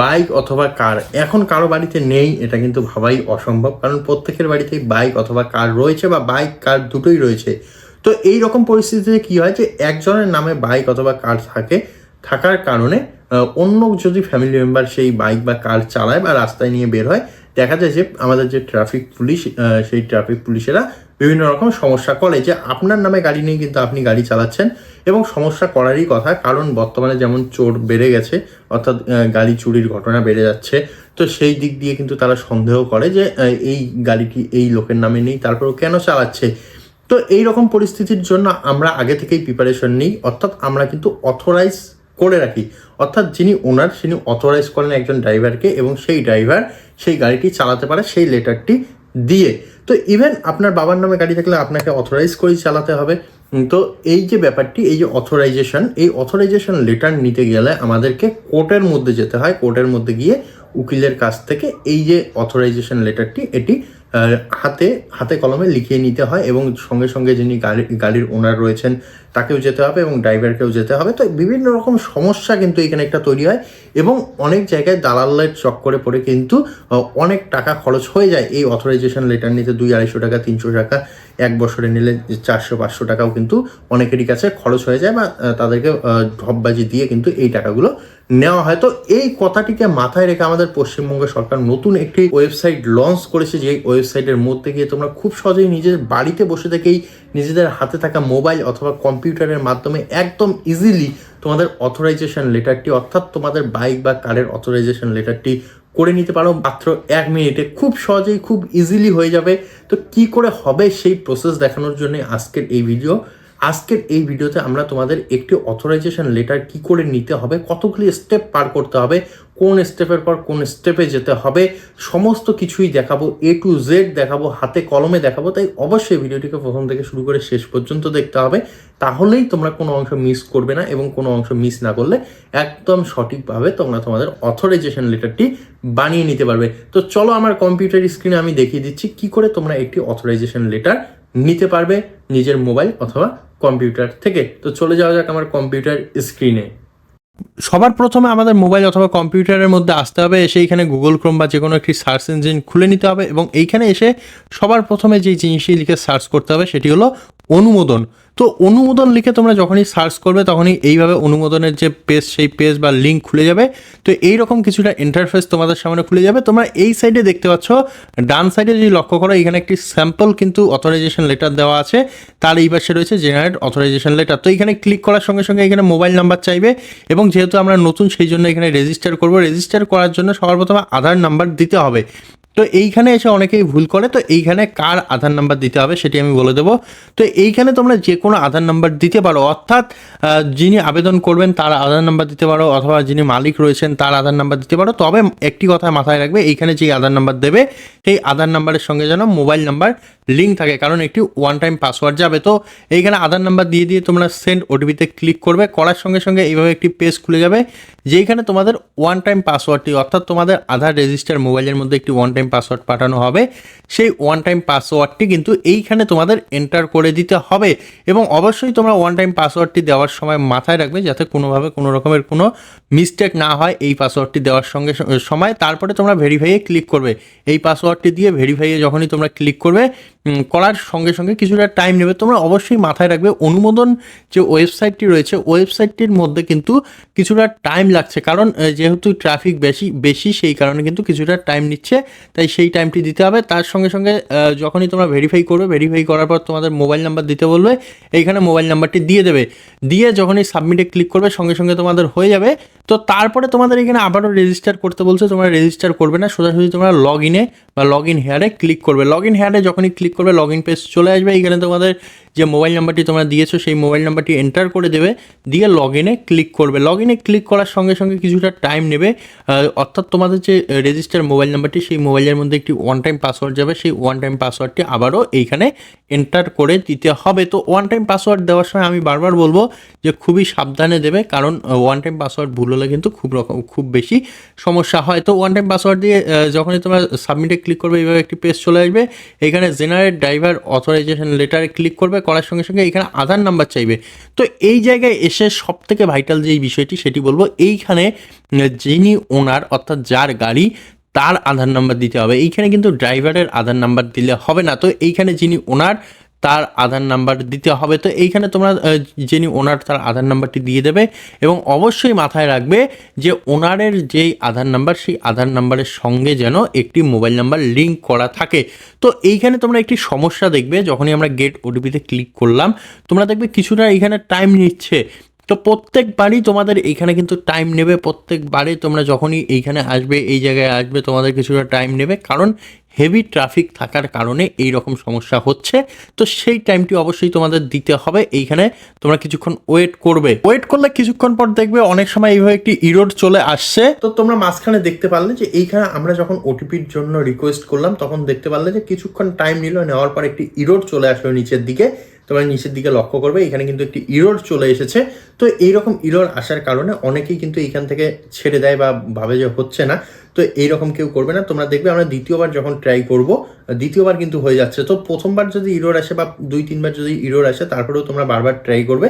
Bike অথবা কার, এখন কারও বাড়িতে নেই, এটা কিন্তু ভাবাই অসম্ভব। কারণ প্রত্যেকের বাড়িতেই বাইক অথবা কার রয়েছে বা বাইক, কার দুটোই রয়েছে। তো এই রকম পরিস্থিতিতে কি হয় যে, একজনের নামে বাইক অথবা কার থাকে, থাকার কারণে অন্য যদি ফ্যামিলি মেম্বার সেই বাইক বা কার চালায় বা রাস্তায় নিয়ে বের হয়, দেখা যায় যে আমাদের যে ট্রাফিক পুলিশ সেই ট্রাফিক পুলিশেরা বিভিন্ন রকম সমস্যা করে যে আপনার নামে গাড়ি নিয়ে কিন্তু আপনি গাড়ি চালাচ্ছেন এবং সমস্যা করারই কথা। কারণ বর্তমানে যেমন চোর বেড়ে গেছে, অর্থাৎ গাড়ি চুরির ঘটনা বেড়ে যাচ্ছে, তো সেই দিক দিয়ে কিন্তু তারা সন্দেহ করে যে এই গাড়িটি এই লোকের নামে নেই, তারপরেও কেন চালাচ্ছে? তো এই রকম পরিস্থিতির জন্য আমরা আগে থেকেই প্রিপারেশন নিই। অর্থাৎ আমরা কিন্তু অথরাইজ করে রাখি। অর্থাৎ যিনি ওনার তিনি অথরাইজ করেন একজন ড্রাইভারকে এবং সেই ড্রাইভার সেই গাড়িটি চালাতে পারে সেই লেটারটি দিয়ে। তো ইভেন আপনার বাবার নামে গাড়ি থাকলে আপনাকে অথরাইজ করেই চালাতে হবে। তো এই যে ব্যাপারটি, এই যে অথরাইজেশন এই অথরাইজেশন লেটার নিতে গেলে আমাদেরকে কোর্টের মধ্যে যেতে হয়। কোর্টের মধ্যে গিয়ে উকিলের কাছ থেকে এই যে অথরাইজেশন লেটারটি এটি হাতে হাতে কলমে লিখিয়ে নিতে হয় এবং সঙ্গে সঙ্গে যিনি গাড়ি, গাড়ির ওনার রয়েছেন, তাকেও যেতে হবে এবং ড্রাইভারকেও যেতে হবে। তো বিভিন্ন রকম সমস্যা কিন্তু এখানে একটা তৈরি হয় এবং অনেক জায়গায় দালালের চক্করে পড়ে কিন্তু অনেক টাকা খরচ হয়ে যায়। এই অথরাইজেশন লেটার নিতে দুই আড়াইশো টাকা, তিনশো টাকা, এক বছরে নিলে চারশো, পাঁচশো টাকাও কিন্তু অনেকেরই কাছে খরচ হয়ে যায় বা তাদেরকে ঢপবাজি দিয়ে কিন্তু এই টাকাগুলো নেওয়া হয়। তো এই কথাটিকে মাথায় রেখে আমাদের পশ্চিমবঙ্গ সরকার নতুন একটি ওয়েবসাইট লঞ্চ করেছে যে ওয়েবসাইটের মধ্যে গিয়ে তোমরা খুব সহজেই নিজের বাড়িতে বসে থেকেই নিজেদের হাতে থাকা মোবাইল অথবা কম্পিউটারের মাধ্যমে একদম ইজিলি তোমাদের অথরাইজেশন লেটারটি অর্থাৎ তোমাদের বাইক বা কারের অথরাইজেশন লেটারটি করে নিতে পারো মাত্র এক মিনিটে। খুব সহজেই খুব ইজিলি হয়ে যাবে। তো কি করে হবে সেই প্রসেস দেখানোর জন্য আজকের এই ভিডিও আজকের এই ভিডিওতে আমরা তোমাদের একটি অথরাইজেশন লেটার কি করে নিতে হবে, কতগুলি স্টেপ পার করতে হবে, কোন স্টেপের পর কোন স্টেপে যেতে হবে, সমস্ত কিছুই দেখাবো এ টু জেড দেখাবো, হাতে কলমে দেখাবো, তাই অবশ্যই ভিডিওটিকে প্রথম থেকে শুরু করে শেষ পর্যন্ত দেখতে হবে, তাহলেই তোমরা কোনো অংশ মিস করবে না এবং কোনো অংশ মিস না করলে একদম সঠিকভাবে তোমরা তোমাদের অথরাইজেশন লেটারটি বানিয়ে নিতে পারবে। তো চলো আমার কম্পিউটার স্ক্রিনে আমি দেখিয়ে দিচ্ছি, কি করে তোমরা একটি অথরাইজেশন লেটার নিতে পারবে নিজের মোবাইল অথবা কম্পিউটার থেকে। তো চলে যাওয়া যাক আমার কম্পিউটার স্ক্রিনে সবার প্রথমে আমাদের মোবাইল অথবা কম্পিউটারের মধ্যে আসতে হবে, এসে এখানে গুগল ক্রোম বা যে কোনো একটি সার্চ ইঞ্জিন খুলে নিতে হবে এবং এইখানে এসে সবার প্রথমে যেই জিনিসটি লিখে সার্চ করতে হবে সেটি হলো অনুমোদন। তো অনুমোদন লিখে তোমরা যখনই সার্চ করবে, তখনই এইভাবে অনুমোদনের যে পেজ সেই পেজ বা লিঙ্ক খুলে যাবে। তো এই রকম কিছুটা ইন্টারফেস তোমাদের সামনে খুলে যাবে। তোমরা এই সাইডে দেখতে পাচ্ছ, ডান সাইডে যদি লক্ষ্য করো, এখানে একটি স্যাম্পল কিন্তু অথরাইজেশন লেটার দেওয়া আছে। তার এই পাশে রয়েছে জেনারেট অথরাইজেশন লেটার তো এখানে ক্লিক করার সঙ্গে সঙ্গে এখানে মোবাইল নাম্বার চাইবে। এবং যেহেতু আমরা নতুন, সেই জন্য এখানে রেজিস্টার করব। রেজিস্টার করার জন্য সবার প্রথমে আধার নাম্বার দিতে হবে। তো এইখানে এসে অনেকেই ভুল করে, তো এইখানে কার আধার নাম্বার দিতে হবে সেটি আমি বলে দেবো। তো এইখানে তোমরা যে কোনো আধার নাম্বার দিতে পারো, অর্থাৎ যিনি আবেদন করবেন তার আধার নাম্বার দিতে পারো, অথবা যিনি মালিক রয়েছেন তার আধার নাম্বার দিতে পারো। তবে একটি কথা মাথায় রাখবে, এইখানে যে আধার নাম্বার দেবে, সেই আধার নাম্বারের সঙ্গে যেন মোবাইল নাম্বার লিঙ্ক থাকে, কারণ একটি ওয়ান টাইম পাসওয়ার্ড যাবে। তো এইখানে আধার নাম্বার দিয়ে দিয়ে তোমরা সেন্ড ওটিপিতে ক্লিক করবে, করার সঙ্গে সঙ্গে এইভাবে একটি পেজ খুলে যাবে। যেইখানে তোমাদের ওয়ান টাইম পাসওয়ার্ডটি অর্থাৎ তোমাদের আধার রেজিস্টার মোবাইলের মধ্যে একটি ওয়ান টাইম পাসওয়ার্ড পাঠানো হবে, সেই ওয়ান টাইম পাসওয়ার্ডটি কিন্তু এইখানে তোমাদের এন্টার করে দিতে হবে এবং অবশ্যই তোমরা ওয়ান টাইম পাসওয়ার্ডটি দেওয়ার সময় মাথায় রাখবে যাতে কোনোভাবে কোনো রকমের কোনো মিস্টেক না হয় এই পাসওয়ার্ডটি দেওয়ার সঙ্গে সময়। তারপরে তোমরা ভেরিফাইয়ে ক্লিক করবে। এই পাসওয়ার্ডটি দিয়ে ভেরিফাইয়ে যখনই তোমরা ক্লিক করবে করার সঙ্গে সঙ্গে কিছুটা টাইম নেবে। তোমরা অবশ্যই মাথায় রাখবে, অনুমোদন যে ওয়েবসাইটটি রয়েছে ওয়েবসাইটটির মধ্যে কিন্তু কিছুটা টাইম লাগছে। কারণ যেহেতু ট্রাফিক বেশি বেশি, সেই কারণে কিন্তু কিছুটা টাইম নিচ্ছে। তাই সেই টাইমটি দিতে হবে। তার সঙ্গে সঙ্গে যখনই তোমরা ভেরিফাই করবে ভেরিফাই করার পর তোমাদের মোবাইল নাম্বার দিতে বলবে। এইখানে মোবাইল নাম্বারটি দিয়ে দেবে। দিয়ে যখনই সাবমিটে ক্লিক করবে, সঙ্গে সঙ্গে তোমাদের হয়ে যাবে। তো তারপরে তোমাদের এখানে আবারও রেজিস্টার করতে বলছে। তোমরা রেজিস্টার করবে না। সোজাসুজি তোমরা লগ ইনে বা লগ ইন হেয়ারে ক্লিক করবে। লগ ইন হেয়ারে যখনই ক্লিক করবে লগ ইন পেজ চলে আসবে। এখানে তোমাদের যে মোবাইল নাম্বারটি তোমরা দিয়েছ, সেই মোবাইল নাম্বারটি এন্টার করে দেবে, দিয়ে লগ ইনে ক্লিক করবে। লগ ইনে ক্লিক করার সঙ্গে সঙ্গে কিছুটা টাইম নেবে। অর্থাৎ তোমাদের যে রেজিস্টার মোবাইল নাম্বারটি, সেই মোবাইলের মধ্যে একটি ওয়ান টাইম পাসওয়ার্ড যাবে। সেই ওয়ান টাইম পাসওয়ার্ডটি আবারও এইখানে এন্টার করে দিতে হবে। তো ওয়ান টাইম পাসওয়ার্ড দেওয়ার সময় আমি বারবার বলব যে খুবই সাবধানে দেবে, কারণ ওয়ান টাইম পাসওয়ার্ড ভুল হলে কিন্তু খুব রকম, খুব বেশি সমস্যা হয়। তো ওয়ান টাইম পাসওয়ার্ড দিয়ে যখনই তোমরা সাবমিটে ক্লিক করবে, এইভাবে একটি পেজ চলে আসবে। এখানে জেনারেট ড্রাইভার অথরাইজেশন লেটারে ক্লিক করবে। করার সঙ্গে সঙ্গে এখানে আধার নাম্বার চাইবে। তো এই জায়গায় এসে সব থেকে ভাইটাল যে বিষয়টি সেটি বলব, এইখানে যিনি ওনার অর্থাৎ যার গাড়ি, তার আধার নাম্বার দিতে হবে। এইখানে কিন্তু ড্রাইভারের আধার নাম্বার দিলে হবে না। তো এইখানে যিনি ওনার তার আধার নাম্বার দিতে হবে। তো এইখানে তোমরা যিনি ওনার, তার আধার নাম্বারটি দিয়ে দেবে এবং অবশ্যই মাথায় রাখবে যে ওনারের যেই আধার নাম্বার, সেই আধার নাম্বারের সঙ্গে যেন একটি মোবাইল নাম্বার লিঙ্ক করা থাকে। তো এইখানে তোমরা একটি সমস্যা দেখবে, যখনই আমরা গেট ওটিপিতে ক্লিক করলাম, তোমরা দেখবে কিছুটা এইখানে টাইম নিচ্ছে। তো প্রত্যেকবারই তোমাদের এইখানে কিন্তু টাইম নেবে প্রত্যেকবারে তোমরা যখনই এইখানে আসবে, এই জায়গায় আসবে, তোমাদের কিছুটা টাইম নেবে। কারণ হেভি ট্রাফিক থাকার কারণে এই রকম সমস্যা হচ্ছে। তো সেই টাইমটি অবশ্যই তোমাদের দিতে হবে। এইখানে তোমরা কিছুক্ষণ ওয়েট করবে। ওয়েট করলে কিছুক্ষণ পর দেখবে অনেক সময় এইভাবে একটি ইরোড চলে আসছে। তো তোমরা মাঝখানে দেখতে পারলে যে এইখানে আমরা যখন ওটিপির জন্য রিকোয়েস্ট করলাম, তখন দেখতে পারলে যে কিছুক্ষণ টাইম নিল, নেওয়ার পর একটি ইরোড চলে আসলো নিচের দিকে। তোমরা নিচের দিকে লক্ষ্য করবে, এখানে কিন্তু একটি ইরোর চলে এসেছে। তো এইরকম ইরোর আসার কারণে অনেকেই কিন্তু এইখান থেকে ছেড়ে দেয় বা ভাবে যে হচ্ছে না। তো এইরকম কেউ করবে না। তোমরা দেখবে আমরা দ্বিতীয়বার যখন ট্রাই করব, দ্বিতীয়বার কিন্তু হয়ে যাচ্ছে। তো প্রথমবার যদি ইরোর আসে বা দুই, তিনবার যদি ইরোর আসে, তারপরেও তোমরা বারবার ট্রাই করবে।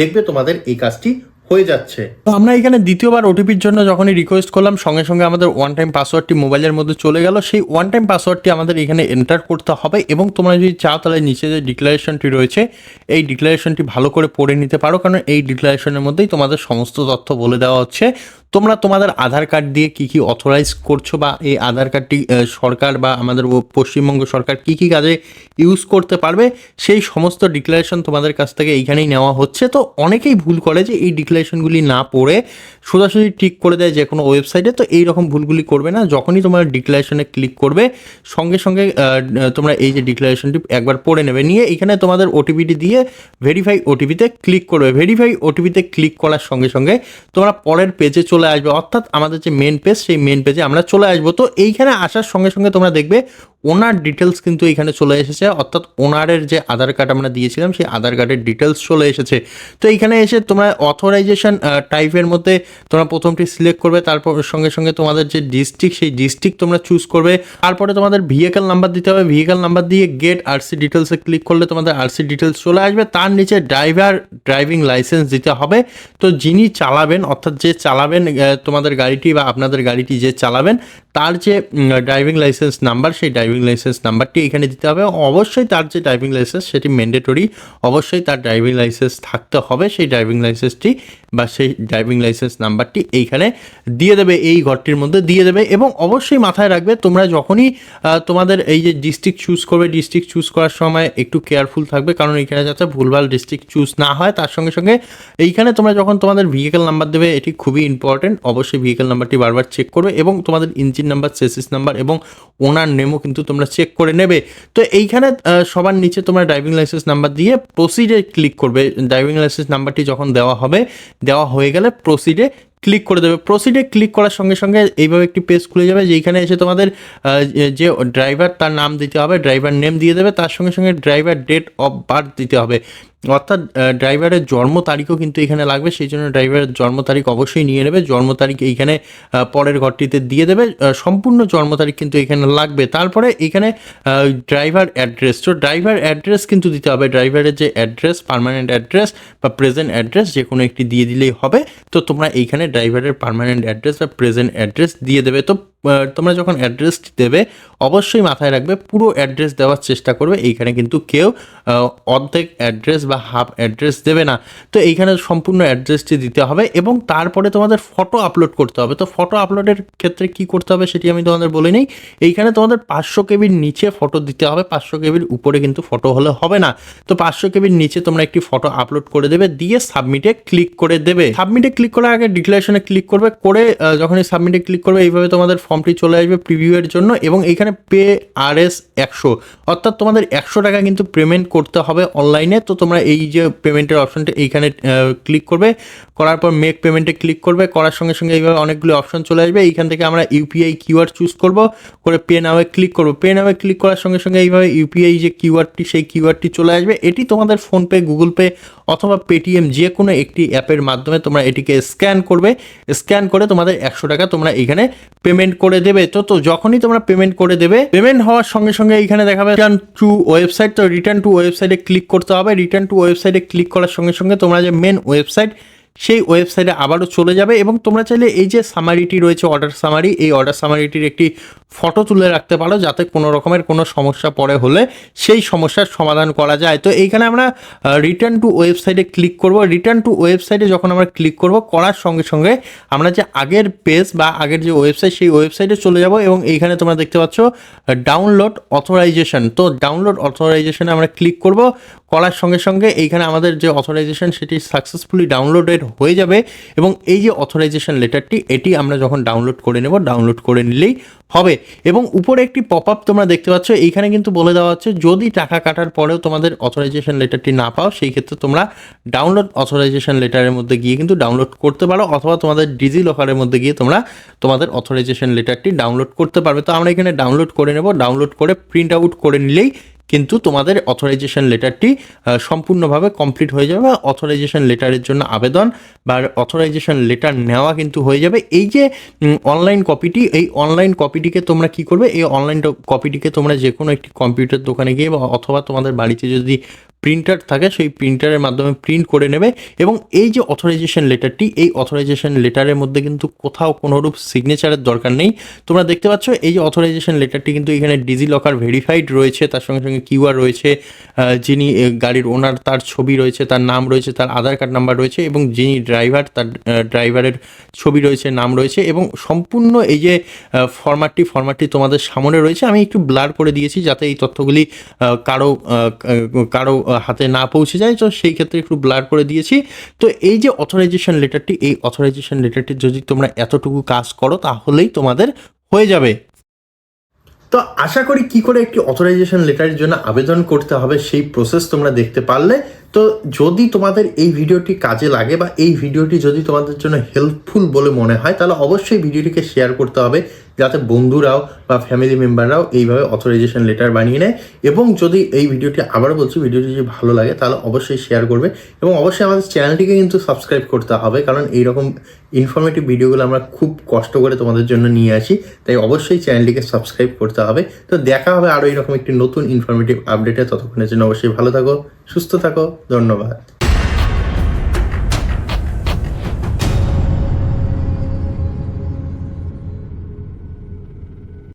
দেখবে তোমাদের এই কাজটি হয়ে যাচ্ছে। তো আমরা এখানে দ্বিতীয়বার ওটিপির জন্য যখনই রিকোয়েস্ট করলাম, সঙ্গে সঙ্গে আমাদের ওয়ান টাইম পাসওয়ার্ডটি মোবাইলের মধ্যে চলে গেল। সেই ওয়ান টাইম পাসওয়ার্ডটি আমাদের এখানে এন্টার করতে হবে এবং তোমরা যদি চাও তাহলে নিচে যে ডিক্লারেশনটি রয়েছে, এই ডিক্লারেশনটি ভালো করে পড়ে নিতে পারো। কারণ এই ডিক্লারেশনের মধ্যেই তোমাদের সমস্ত তথ্য বলে দেওয়া হচ্ছে। তোমরা তোমাদের আধার কার্ড দিয়ে কি কি অথরাইজ করছ বা এই আধার কার্ডটি সরকার বা আমাদের পশ্চিমবঙ্গ সরকার কি কি কাজে ইউজ করতে পারবে, সেই সমস্ত ডিক্লারেশন তোমাদের কাছ থেকে এইখানেই নেওয়া হচ্ছে। তো অনেকেই ভুল করে যে এই ডিক্লারেশনগুলি না পড়ে সোজাসুজি ঠিক করে দেয় যে কোনো ওয়েবসাইটে তো এই রকম ভুলগুলি করবে না। যখনই তোমরা ডিক্লারেশনে ক্লিক করবে, সঙ্গে সঙ্গে তোমরা এই যে ডিক্লারেশনটি একবার পড়ে নেবে। নিয়ে এখানে তোমাদের ওটিপিটি দিয়ে ভেরিফাই ওটিপিতে ক্লিক করবে। ভেরিফাই ওটিপিতে ক্লিক করার সঙ্গে সঙ্গে তোমরা পরের পেজে চলে আসবে। অর্থাৎ আমাদের যে মেন পেজ সেই মেন পেজে আমরা চলে আসব। তো এইখানে আসার সঙ্গে সঙ্গে তোমরা দেখবে ওনার ডিটেলস কিন্তু এখানে চলে এসেছে, অর্থাৎ ওনারের যে আধার কার্ড আমরা দিয়েছিলাম, সেই আধার কার্ডের ডিটেলস চলে এসেছে। তো এইখানে এসে তোমরা অথরাইজেশন টাইপের মধ্যে তোমরা প্রথমটি সিলেক্ট করবে, তারপর সঙ্গে সঙ্গে তোমাদের যে ডিস্ট্রিক্ট সেই ডিস্ট্রিক্ট তোমরা চুজ করবে। তারপরে তোমাদের ভেহিকেল নাম্বার দিতে হবে ভেহিকেল নাম্বার দিয়ে গেট আরসি ডিটেলসে ক্লিক করলে তোমাদের আরসি ডিটেলস চলে আসবে। তার নিচে ড্রাইভার ড্রাইভিং লাইসেন্স দিতে হবে। তো যিনি চালাবেন, অর্থাৎ যে চালাবেন তোমাদের গাড়িটি বা আপনাদের গাড়িটি যে চালাবেন, তার যে ড্রাইভিং লাইসেন্স নাম্বার সেই ড্রাইভিং লাইসেন্স নাম্বারটি এখানে দিতে হবে। অবশ্যই তার যে ড্রাইভিং লাইসেন্স সেটি ম্যান্ডেটরি অবশ্যই তার ড্রাইভিং লাইসেন্স থাকতে হবে। সেই ড্রাইভিং লাইসেন্সটি বা সেই ড্রাইভিং লাইসেন্স নাম্বারটি এইখানে দিয়ে দেবে, এই ঘরটির মধ্যে দিয়ে দেবে এবং অবশ্যই মাথায় রাখবে, তোমরা যখনই তোমাদের এই যে ডিস্ট্রিক্ট চুজ করবে ডিস্ট্রিক্ট চুজ করার সময় একটু কেয়ারফুল থাকবে, কারণ এইখানে যাতে ভুলভাল ডিস্ট্রিক্ট চুজ না হয়, তার সঙ্গে সঙ্গে এইখানে তোমরা যখন তোমাদের ভেহিকেল নাম্বার দেবে, এটি খুবই ইম্পর্টেন্ট অবশ্যই ভেহিকেল নাম্বারটি বারবার চেক করবে এবং তোমাদের ইঞ্জিন নাম্বার চেসিস নাম্বার এবং ওনার নেমও কিন্তু তোমরা চেক করে নেবে। তো এইখানে সবার নিচে তোমরা ড্রাইভিং লাইসেন্স নাম্বার দিয়ে প্রসিডে ক্লিক করবে। ড্রাইভিং লাইসেন্স নাম্বারটি যখন দেওয়া হবে, দেওয়া হয়ে গেলে প্রসিডে ক্লিক করে দেবে। প্রসিডে ক্লিক করার সঙ্গে সঙ্গে এইভাবে একটি পেজ খুলে যাবে যেখানে এসে তোমাদের যে- ড্রাইভার তার নাম দিতে হবে ড্রাইভার নেম দিয়ে দেবে, তার সঙ্গে সঙ্গে ড্রাইভার ডেট অফ বার্থ দিতে হবে। অর্থাৎ ড্রাইভারের জন্ম তারিখও কিন্তু এখানে লাগবে, সেই জন্য ড্রাইভারের জন্ম তারিখ অবশ্যই নিয়ে নেবে। জন্ম তারিখ এইখানে পরের ঘরটিতে দিয়ে দেবে। সম্পূর্ণ জন্ম তারিখ কিন্তু এখানে লাগবে। তারপরে এখানে ড্রাইভার অ্যাড্রেস তো ড্রাইভার অ্যাড্রেস কিন্তু দিতে হবে। ড্রাইভারের যে অ্যাড্রেস পার্মানেন্ট অ্যাড্রেস বা প্রেজেন্ট অ্যাড্রেস যে কোনো একটি দিয়ে দিলেই হবে। তো তোমরা এইখানে ড্রাইভারের পার্মানেন্ট অ্যাড্রেস বা প্রেজেন্ট অ্যাড্রেস দিয়ে দেবে। তো তোমরা যখন অ্যাড্রেসটি দেবে, অবশ্যই মাথায় রাখবে, পুরো অ্যাড্রেস দেওয়ার চেষ্টা করবে। এইখানে কিন্তু কেউ অর্ধেক অ্যাড্রেস বা হাফ অ্যাড্রেস দেবে না। তো এইখানে সম্পূর্ণ অ্যাড্রেসটি দিতে হবে এবং তারপরে তোমাদের ফটো আপলোড করতে হবে। তো ফটো আপলোডের ক্ষেত্রে কি করতে হবে সেটি আমি তোমাদের বলে নিই। এইখানে তোমাদের পাঁচশো কেবির নিচে ফটো দিতে হবে। পাঁচশো কেবির উপরে কিন্তু ফটো হলে হবে না। তো পাঁচশো কেবির নিচে তোমরা একটি ফটো আপলোড করে দেবে। দিয়ে সাবমিটে ক্লিক করে দেবে। সাবমিটে ক্লিক করার আগে ডিক্লারেশনে ক্লিক করবে। করে যখনই সাবমিটে ক্লিক করবে, এইভাবে তোমাদের ফর্মটি চলে আসবে প্রিভিউ এর জন্য এবং এইখানে পে আর এস একশো। অর্থাৎ তোমাদের একশো টাকা কিন্তু পেমেন্ট করতে হবে অনলাইনে তো তোমরা এই যে পেমেন্টের অপশনটা এইখানে ক্লিক করবে। করার পর মেক পেমেন্টে ক্লিক করবে। করার সঙ্গে সঙ্গে এইভাবে অনেকগুলো অপশন চলে আসবে। এইখান থেকে আমরা ইউপিআই কিউআর চুজ করব। করে পে নামে ক্লিক করব। পে নামে ক্লিক করার সঙ্গে সঙ্গে এইভাবে ইউপিআই যে কিউআরটি সেই কিউআরটি চলে আসবে। এটি তোমাদের ফোনপে গুগল পে অথবা পেটিএম যে কোনো একটি অ্যাপের মাধ্যমে তোমরা এটিকে স্ক্যান করবে। স্ক্যান করে তোমাদের একশো টাকা তোমরা এখানে পেমেন্ট করে দেবে। তো তো যখনই তোমরা পেমেন্ট করে দেবে, পেমেন্ট হওয়ার সঙ্গে সঙ্গে এইখানে দেখাবে রিটার্ন টু ওয়েবসাইট তো রিটার্ন টু ওয়েবসাইটে ক্লিক করতে হবে। রিটার্ন টু ওয়েবসাইটে ক্লিক করার সঙ্গে সঙ্গে তোমরা যে মেন ওয়েবসাইট সেই ওয়েবসাইটে আবারও চলে যাবে এবং তোমরা চাইলে এই যে সামারিটি রয়েছে অর্ডার সামারি এই অর্ডার সামারিটির একটি ফটো তুলে রাখতে পারো যাতে কোনো রকমের কোনো সমস্যা পরে হলে সেই সমস্যার সমাধান করা যায়। তো এইখানে আমরা রিটার্ন টু ওয়েবসাইটে ক্লিক করব। রিটার্ন টু ওয়েবসাইটে যখন আমরা ক্লিক করব, করার সঙ্গে সঙ্গে আমরা যে আগের পেজ বা আগের যে ওয়েবসাইট সেই ওয়েবসাইটে চলে যাব এবং এইখানে তোমরা দেখতে পাচ্ছ ডাউনলোড অথরাইজেশন তো ডাউনলোড অথরাইজেশনে আমরা ক্লিক করব। করার সঙ্গে সঙ্গে এইখানে আমাদের যে অথরাইজেশন সেটি সাকসেসফুলি ডাউনলোডেড হয়ে যাবে এবং এই যে অথরাইজেশন লেটারটি এটি আমরা যখন ডাউনলোড করে নেব ডাউনলোড করে নিলেই হবে। এবং উপরে একটি পপ আপ তোমরা দেখতে পাচ্ছ, এইখানে কিন্তু বলে দেওয়া হচ্ছে যদি টাকা কাটার পরেও তোমাদের অথরাইজেশন লেটারটি না পাও, সেই ক্ষেত্রে তোমরা ডাউনলোড অথরাইজেশন লেটারের মধ্যে গিয়ে কিন্তু ডাউনলোড করতে পারো, অথবা তোমাদের ডিজি লকারের মধ্যে গিয়ে তোমরা তোমাদের অথরাইজেশন লেটারটি ডাউনলোড করতে পারবে। তো আমরা এখানে ডাউনলোড করে নেব ডাউনলোড করে প্রিন্ট আউট করে নিলেই কিন্তু তোমাদের অথরাইজেশন লেটারটি সম্পূর্ণভাবে কমপ্লিট হয়ে যাবে বা অথরাইজেশন লেটারের জন্য আবেদন বা অথরাইজেশন লেটার নেওয়া কিন্তু হয়ে যাবে। এই যে অনলাইন কপিটি এই অনলাইন কপিটিকে তোমরা কি করবে? এই অনলাইন কপিটিকে তোমরা যে কোনো একটি কম্পিউটার দোকানে গিয়ে বা অথবা তোমাদের বাড়িতে যদি প্রিন্টার থাকে, সেই প্রিন্টারের মাধ্যমে প্রিন্ট করে নেবে এবং এই যে অথরাইজেশন লেটারটি এই অথরাইজেশন লেটারের মধ্যে কিন্তু কোথাও কোনোরূপ সিগনেচারের দরকার নেই। তোমরা দেখতে পাচ্ছ, এই যে অথরাইজেশন লেটারটি কিন্তু এখানে ডিজি লকার ভেরিফাইড রয়েছে, তার সঙ্গে সঙ্গে কিউআর রয়েছে যিনি গাড়ির ওনার তার ছবি রয়েছে, তার নাম রয়েছে, তার আধার কার্ড নাম্বার রয়েছে এবং যিনি ড্রাইভার তার ড্রাইভারের ছবি রয়েছে, নাম রয়েছে এবং সম্পূর্ণ এই যে ফরম্যাটটি ফরম্যাটটি তোমাদের সামনে রয়েছে। আমি একটু ব্লার করে দিয়েছি যাতে এই তথ্যগুলি কারও কারও হাতে না পৌঁছে যায়, তো সেই ক্ষেত্রে একটু ব্লার করে দিয়েছি। তো এই যে অথরাইজেশন লেটারটি এই অথরাইজেশন লেটারটি যদি তোমরা এতটুকু কাজ করো, তাহলেই তোমাদের হয়ে যাবে। তো আশা করি কি করে একটি অথরাইজেশন লেটারের জন্য আবেদন করতে হবে, সেই প্রসেস তোমরা দেখতে পারলে। তো যদি তোমাদের এই ভিডিওটি কাজে লাগে বা এই ভিডিওটি যদি তোমাদের জন্য হেল্পফুল বলে মনে হয়, তাহলে অবশ্যই ভিডিওটিকে শেয়ার করতে হবে, যাতে বন্ধুরাও বা ফ্যামিলি মেম্বাররাও এইভাবে অথরাইজেশন লেটার বানিয়ে নেয়। এবং যদি এই ভিডিওটি আবারও বলছি, ভিডিওটি যদি ভালো লাগে, তাহলে অবশ্যই শেয়ার করবে। এবং অবশ্যই আমাদের চ্যানেলটিকে কিন্তু সাবস্ক্রাইব করতে হবে, কারণ এইরকম ইনফরমেটিভ ভিডিওগুলো আমরা খুব কষ্ট করে তোমাদের জন্য নিয়ে আসি। তাই অবশ্যই চ্যানেলটিকে সাবস্ক্রাইব করতে হবে। তো দেখা হবে আরও এরকম একটি নতুন ইনফরমেটিভ আপডেটে ততক্ষণের জন্য অবশ্যই ভালো থাকো, সুস্থ থাকো। ধন্যবাদ।